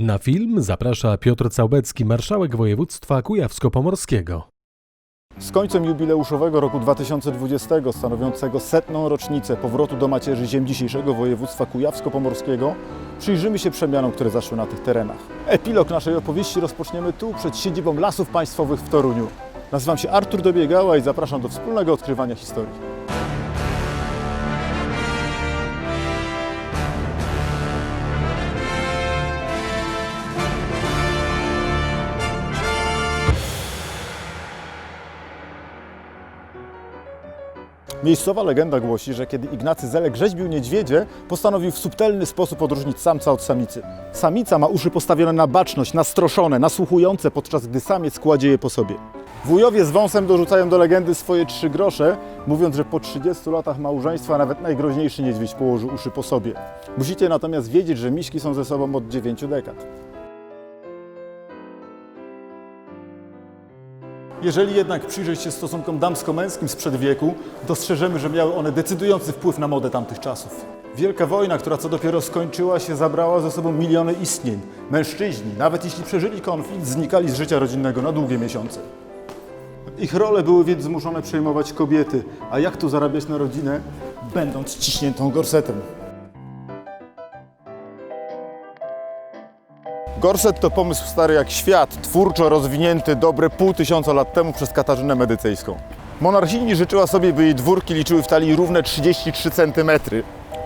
Na film zaprasza Piotr Całbecki, marszałek województwa kujawsko-pomorskiego. Z końcem jubileuszowego roku 2020, stanowiącego setną rocznicę powrotu do macierzy ziem dzisiejszego województwa kujawsko-pomorskiego, przyjrzymy się przemianom, które zaszły na tych terenach. Epilog naszej opowieści rozpoczniemy tu, przed siedzibą Lasów Państwowych w Toruniu. Nazywam się Artur Dobiegała i zapraszam do wspólnego odkrywania historii. Miejscowa legenda głosi, że kiedy Ignacy Zelek rzeźbił niedźwiedzie, postanowił w subtelny sposób odróżnić samca od samicy. Samica ma uszy postawione na baczność, nastroszone, nasłuchujące, podczas gdy samiec kładzie je po sobie. Wujowie z wąsem dorzucają do legendy swoje trzy grosze, mówiąc, że po 30 latach małżeństwa nawet najgroźniejszy niedźwiedź położy uszy po sobie. Musicie natomiast wiedzieć, że miśki są ze sobą od 9 dekad. Jeżeli jednak przyjrzeć się stosunkom damsko-męskim sprzed wieku, dostrzeżemy, że miały one decydujący wpływ na modę tamtych czasów. Wielka wojna, która co dopiero skończyła się, zabrała ze sobą miliony istnień. Mężczyźni, nawet jeśli przeżyli konflikt, znikali z życia rodzinnego na długie miesiące. Ich role były więc zmuszone przejmować kobiety, a jak tu zarabiać na rodzinę, będąc ciśniętą gorsetem? Gorset to pomysł stary jak świat, twórczo rozwinięty dobre pół tysiąca lat temu przez Katarzynę Medycejską. Monarchini życzyła sobie, by jej dwórki liczyły w talii równe 33 cm.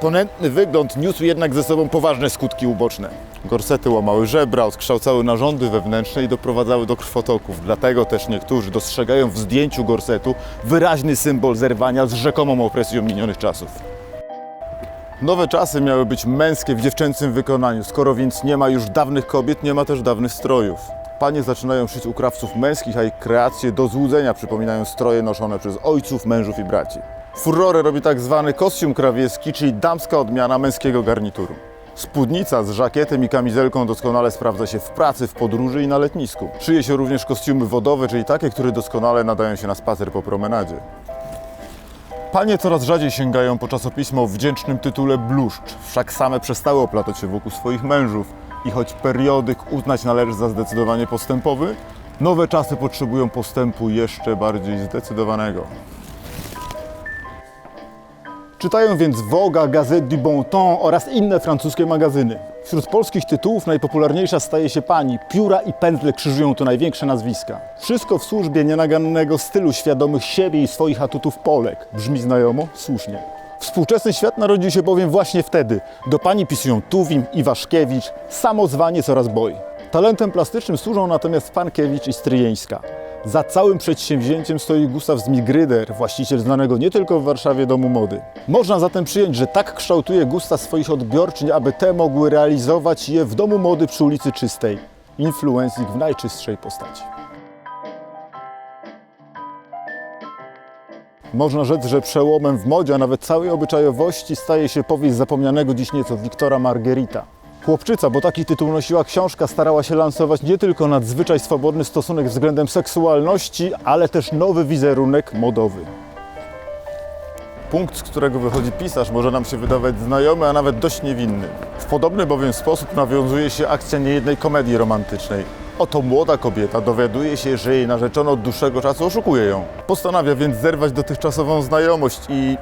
Ponętny wygląd niósł jednak ze sobą poważne skutki uboczne. Gorsety łamały żebra, odkształcały narządy wewnętrzne i doprowadzały do krwotoków. Dlatego też niektórzy dostrzegają w zdjęciu gorsetu wyraźny symbol zerwania z rzekomą opresją minionych czasów. Nowe czasy miały być męskie w dziewczęcym wykonaniu. Skoro więc nie ma już dawnych kobiet, nie ma też dawnych strojów. Panie zaczynają szyć u krawców męskich, a ich kreacje do złudzenia przypominają stroje noszone przez ojców, mężów i braci. Furorę robi tak zwany kostium krawiecki, czyli damska odmiana męskiego garnituru. Spódnica z żakietem i kamizelką doskonale sprawdza się w pracy, w podróży i na letnisku. Szyje się również kostiumy wodowe, czyli takie, które doskonale nadają się na spacer po promenadzie. Panie coraz rzadziej sięgają po czasopismo o wdzięcznym tytule Bluszcz, wszak same przestały oplatać się wokół swoich mężów i choć periodyk uznać należy za zdecydowanie postępowy, nowe czasy potrzebują postępu jeszcze bardziej zdecydowanego. Czytają więc Voga, Gazette du Bon Ton oraz inne francuskie magazyny. Wśród polskich tytułów najpopularniejsza staje się pani. Pióra i pędzle krzyżują tu największe nazwiska. Wszystko w służbie nienagannego stylu świadomych siebie i swoich atutów Polek. Brzmi znajomo? Słusznie. Współczesny świat narodził się bowiem właśnie wtedy. Do pani pisują Tuwim, Iwaszkiewicz, samozwaniec oraz Boj. Talentem plastycznym służą natomiast Pankiewicz i Stryjeńska. Za całym przedsięwzięciem stoi Gustaw Zmigryder, właściciel znanego nie tylko w Warszawie domu mody. Można zatem przyjąć, że tak kształtuje Gustaw swoich odbiorczyń, aby te mogły realizować je w domu mody przy ulicy Czystej. Influencing w najczystszej postaci. Można rzec, że przełomem w modzie, a nawet całej obyczajowości staje się powieść zapomnianego dziś nieco Wiktora Margherita. Chłopczyca, bo taki tytuł nosiła książka, starała się lansować nie tylko nadzwyczaj swobodny stosunek względem seksualności, ale też nowy wizerunek modowy. Punkt, z którego wychodzi pisarz, może nam się wydawać znajomy, a nawet dość niewinny. W podobny bowiem sposób nawiązuje się akcja niejednej komedii romantycznej. Oto młoda kobieta dowiaduje się, że jej narzeczony od dłuższego czasu oszukuje ją. Postanawia więc zerwać dotychczasową znajomość i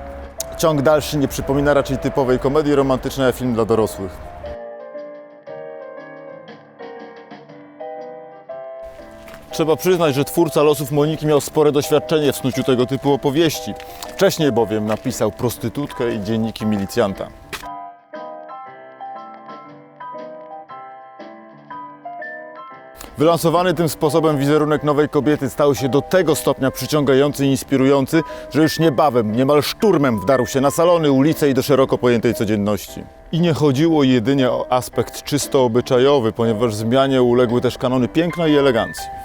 ciąg dalszy nie przypomina raczej typowej komedii romantycznej, a film dla dorosłych. Trzeba przyznać, że twórca losów Moniki miał spore doświadczenie w snuciu tego typu opowieści. Wcześniej bowiem napisał Prostytutkę i Dzienniki Milicjanta. Wylansowany tym sposobem wizerunek nowej kobiety stał się do tego stopnia przyciągający i inspirujący, że już niebawem, niemal szturmem wdarł się na salony, ulice i do szeroko pojętej codzienności. I nie chodziło jedynie o aspekt czysto obyczajowy, ponieważ zmianie uległy też kanony piękna i elegancji.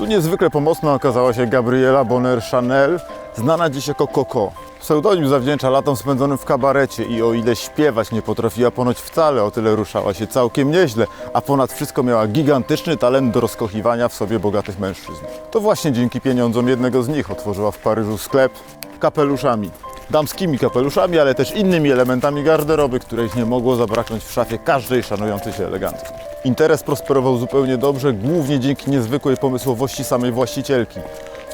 Tu niezwykle pomocna okazała się Gabriela Bonner Chanel, znana dziś jako Coco. Pseudonim zawdzięcza latom spędzonym w kabarecie i o ile śpiewać nie potrafiła ponoć wcale, o tyle ruszała się całkiem nieźle, a ponad wszystko miała gigantyczny talent do rozkochiwania w sobie bogatych mężczyzn. To właśnie dzięki pieniądzom jednego z nich otworzyła w Paryżu sklep kapeluszami. Damskimi kapeluszami, ale też innymi elementami garderoby, których nie mogło zabraknąć w szafie każdej szanującej się elegancko. Interes prosperował zupełnie dobrze, głównie dzięki niezwykłej pomysłowości samej właścicielki.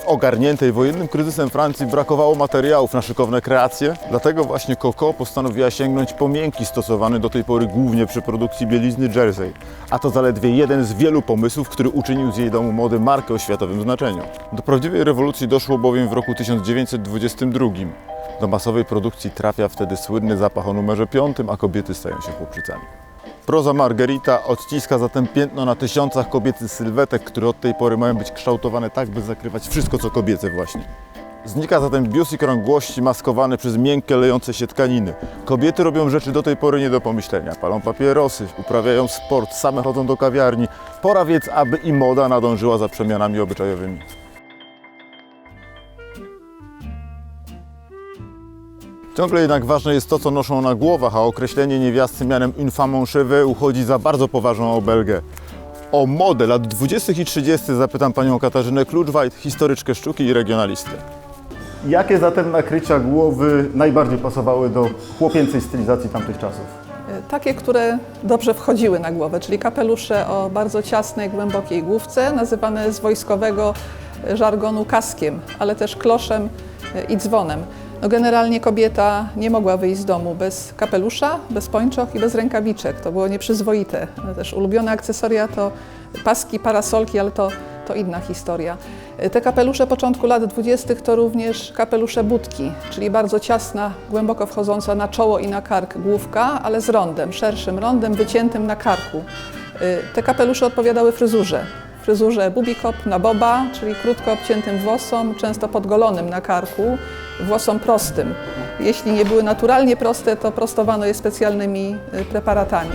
Ogarniętej wojennym kryzysem Francji brakowało materiałów na szykowne kreacje, dlatego właśnie Coco postanowiła sięgnąć po miękki stosowany do tej pory głównie przy produkcji bielizny jersey, a to zaledwie jeden z wielu pomysłów, który uczynił z jej domu mody markę o światowym znaczeniu. Do prawdziwej rewolucji doszło bowiem w roku 1922. Do masowej produkcji trafia wtedy słynny zapach o numerze 5, a kobiety stają się chłopczycami. Proza Margarita odciska zatem piętno na tysiącach kobiecych sylwetek, które od tej pory mają być kształtowane tak, by zakrywać wszystko, co kobiece właśnie. Znika zatem bius i krągłości maskowane przez miękkie, lejące się tkaniny. Kobiety robią rzeczy do tej pory nie do pomyślenia. Palą papierosy, uprawiają sport, same chodzą do kawiarni. Pora więc, aby i moda nadążyła za przemianami obyczajowymi. Ciągle jednak ważne jest to, co noszą na głowach, a określenie niewiasty mianem cheveux uchodzi za bardzo poważną obelgę. O modę lat 20. i 30. zapytam panią Katarzynę Kluczwajt, historyczkę sztuki i regionalistę. Jakie zatem nakrycia głowy najbardziej pasowały do chłopięcej stylizacji tamtych czasów? Takie, które dobrze wchodziły na głowę, czyli kapelusze o bardzo ciasnej, głębokiej główce, nazywane z wojskowego żargonu kaskiem, ale też kloszem i dzwonem. No generalnie kobieta nie mogła wyjść z domu bez kapelusza, bez pończoch i bez rękawiczek. To było nieprzyzwoite. Też ulubione akcesoria to paski, parasolki, ale to, to inna historia. Te kapelusze początku lat 20. to również kapelusze budki, czyli bardzo ciasna, głęboko wchodząca na czoło i na kark główka, ale z rondem, szerszym rondem wyciętym na karku. Y, Te kapelusze odpowiadały fryzurze. Fryzurze bubikop na boba, czyli krótko obciętym włosom, często podgolonym na karku, włosom prostym. Jeśli nie były naturalnie proste, to prostowano je specjalnymi y, preparatami.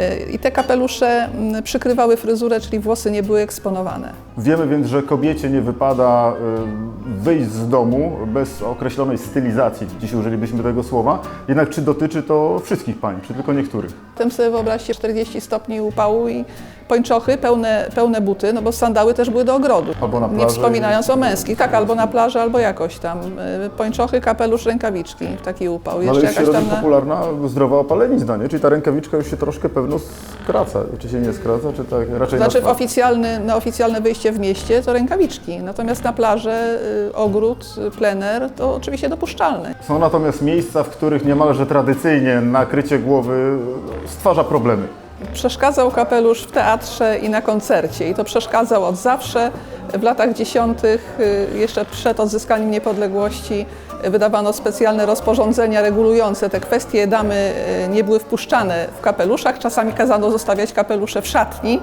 Y, I te kapelusze mm, przykrywały fryzurę, czyli włosy nie były eksponowane. Wiemy więc, że kobiecie nie wypada y, wyjść z domu bez określonej stylizacji, dziś użylibyśmy tego słowa. Jednak czy dotyczy to wszystkich pań, czy tylko niektórych? Potem sobie wyobraźcie 40 stopni upału i pończochy, pełne, pełne buty, no bo sandały też były do ogrodu. Albo na Nie plaży wspominając o męskich, tak, albo na plaży, albo jakoś tam. Y, Pończochy, kapelusz, rękawiczki taki upał. No, ale Jeszcze już się robi na... popularna zdrowa opalenizna, nie? Czyli ta rękawiczka już się troszkę pewno skraca. Czy się nie skraca, czy tak raczej Znaczy na oficjalny, na oficjalne wyjście w mieście to rękawiczki, natomiast na plażę, y, ogród, y, plener to oczywiście dopuszczalne. Są natomiast miejsca, w których niemalże tradycyjnie nakrycie głowy stwarza problemy. Przeszkadzał kapelusz w teatrze i na koncercie i to przeszkadzał od zawsze. W latach dziesiątych, y, jeszcze przed odzyskaniem niepodległości, y, wydawano specjalne rozporządzenia regulujące te kwestie. Damy y, nie były wpuszczane w kapeluszach, czasami kazano zostawiać kapelusze w szatni,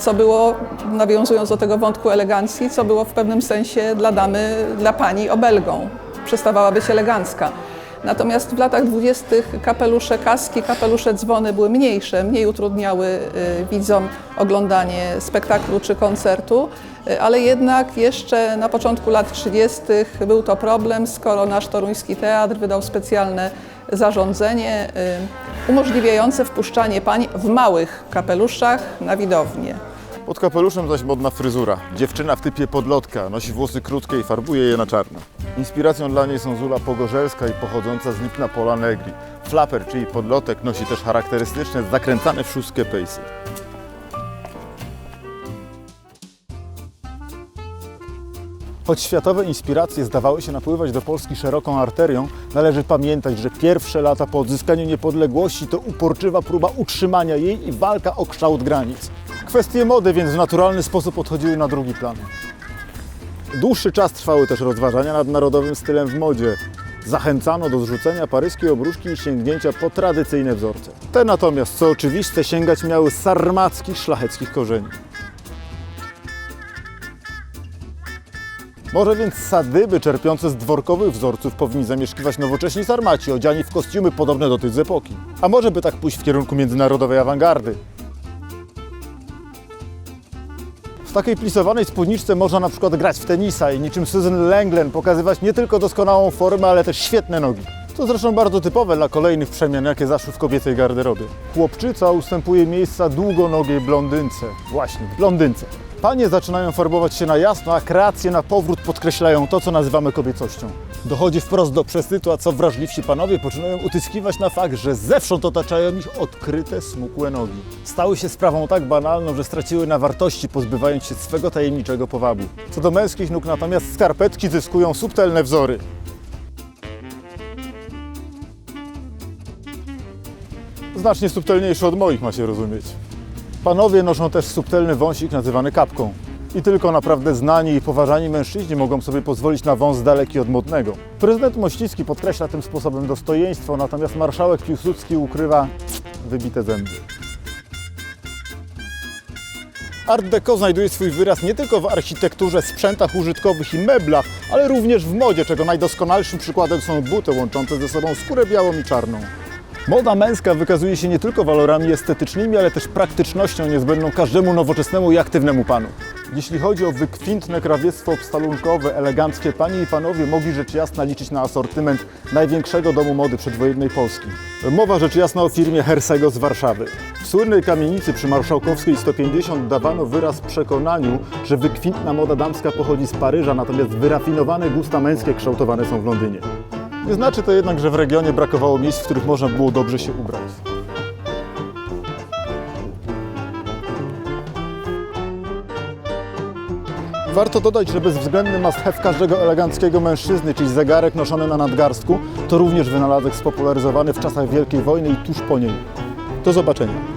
co było, nawiązując do tego wątku elegancji, co było w pewnym sensie dla damy, dla pani obelgą. Przestawała być elegancka. Natomiast w latach dwudziestych kapelusze kaski, kapelusze dzwony były mniejsze, mniej utrudniały y, widzom oglądanie spektaklu czy koncertu, y, ale jednak jeszcze na początku lat 30. był to problem, skoro nasz toruński teatr wydał specjalne zarządzenie y, umożliwiające wpuszczanie pań w małych kapeluszach na widownię. Pod kapeluszem zaś modna fryzura. Dziewczyna w typie podlotka, nosi włosy krótkie i farbuje je na czarno. Inspiracją dla niej są Zula Pogorzelska i pochodząca z Lipna Pola Negri. Flaper, czyli podlotek, nosi też charakterystyczne, zakręcane w szóstkę pejsy. Choć światowe inspiracje zdawały się napływać do Polski szeroką arterią, należy pamiętać, że pierwsze lata po odzyskaniu niepodległości to uporczywa próba utrzymania jej i walka o kształt granic. Kwestie mody więc w naturalny sposób odchodziły na drugi plan. Dłuższy czas trwały też rozważania nad narodowym stylem w modzie. Zachęcano do zrzucenia paryskiej obruszki i sięgnięcia po tradycyjne wzorce. Te natomiast, co oczywiste, sięgać miały sarmackich, szlacheckich korzeni. Może więc sadyby czerpiące z dworkowych wzorców powinni zamieszkiwać nowocześni sarmaci, odziani w kostiumy podobne do tych z epoki. A może by tak pójść w kierunku międzynarodowej awangardy? Takiej plisowanej spódniczce można na przykład grać w tenisa i niczym Susan Langlen pokazywać nie tylko doskonałą formę, ale też świetne nogi. To zresztą bardzo typowe dla kolejnych przemian, jakie zaszły w kobiecej garderobie. Chłopczyca ustępuje miejsca długonogiej blondynce. Właśnie, blondynce. Panie zaczynają farbować się na jasno, a kreacje na powrót podkreślają to, co nazywamy kobiecością. Dochodzi wprost do przesytu, a co wrażliwsi panowie poczynają utyskiwać na fakt, że zewsząd otaczają ich odkryte, smukłe nogi. Stały się sprawą tak banalną, że straciły na wartości, pozbywając się swego tajemniczego powabu. Co do męskich nóg natomiast skarpetki zyskują subtelne wzory. Znacznie subtelniejsze od moich, ma się rozumieć. Panowie noszą też subtelny wąsik nazywany kapką. I tylko naprawdę znani i poważani mężczyźni mogą sobie pozwolić na wąs daleki od modnego. Prezydent Mościcki podkreśla tym sposobem dostojeństwo, natomiast marszałek Piłsudski ukrywa wybite zęby. Art Deco znajduje swój wyraz nie tylko w architekturze, sprzętach użytkowych i meblach, ale również w modzie, czego najdoskonalszym przykładem są buty łączące ze sobą skórę białą i czarną. Moda męska wykazuje się nie tylko walorami estetycznymi, ale też praktycznością niezbędną każdemu nowoczesnemu i aktywnemu panu. Jeśli chodzi o wykwintne krawiectwo obstalunkowe, eleganckie panie i panowie mogli rzecz jasna liczyć na asortyment największego domu mody przedwojennej Polski. Mowa rzecz jasna o firmie Hersego z Warszawy. W słynnej kamienicy przy Marszałkowskiej 150 dawano wyraz przekonaniu, że wykwintna moda damska pochodzi z Paryża, natomiast wyrafinowane gusta męskie kształtowane są w Londynie. Nie znaczy to jednak, że w regionie brakowało miejsc, w których można było dobrze się ubrać. Warto dodać, że bezwzględny must have każdego eleganckiego mężczyzny, czyli zegarek noszony na nadgarstku, to również wynalazek spopularyzowany w czasach Wielkiej Wojny i tuż po niej. Do zobaczenia.